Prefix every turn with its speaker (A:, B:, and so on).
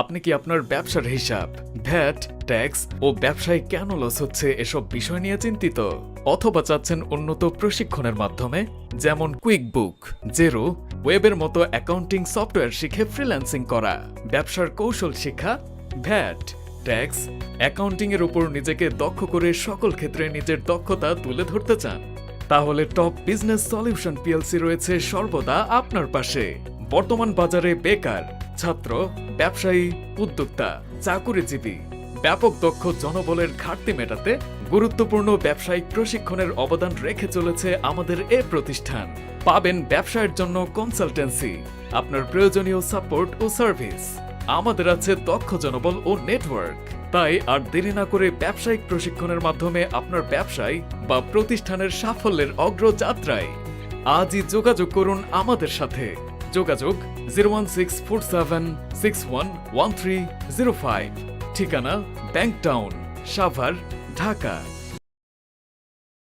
A: আপনি কি আপনার ব্যবসার হিসাব ভ্যাট ট্যাক্স ও ব্যবসায় কেন লস হচ্ছে এসব বিষয় নিয়ে চিন্তিত? অথবা চাচ্ছেন উন্নত প্রশিক্ষণের মাধ্যমে? যেমন কুইক বুক জেরো ওয়েবের মতো অ্যাকাউন্টিং সফটওয়্যার শিখে ফ্রিল্যান্সিং করা, ব্যবসার কৌশল শিক্ষা ভ্যাট ট্যাক্স অ্যাকাউন্টিং এর উপর নিজেকে দক্ষ করে সকল ক্ষেত্রে নিজের দক্ষতা তুলে ধরতে চান। তাহলে টপ বিজনেস সলিউশন পিএলসি রয়েছে সর্বদা আপনার পাশে। বর্তমান বাজারে বেকার, ছাত্র, ব্যবসায়ী, উদ্যোক্তা, চাকুরিজীবী। ব্যাপক দক্ষ জনবলের ঘাটতি মেটাতে গুরুত্বপূর্ণ ব্যবসায়িক প্রশিক্ষণের অবদান রেখে চলেছে আমাদের এ প্রতিষ্ঠান। পাবেন ব্যবসায়ের জন্য কনসালটেন্সি, আপনার প্রয়োজনীয় সাপোর্ট ও সার্ভিস। আমাদের আছে দক্ষ জনবল ও নেটওয়ার্ক। তাই আর দেরি না করে ব্যবসায়িক প্রশিক্ষণের মাধ্যমে আপনার ব্যবসায় বা প্রতিষ্ঠানের সাফল্যের অগ্রযাত্রায় আজই যোগাযোগ করুন আমাদের সাথে। যোগাযোগ zero four seven six one one three zero five. ঠিকানা ব্যাংক টাউন সাভার, ঢাকা।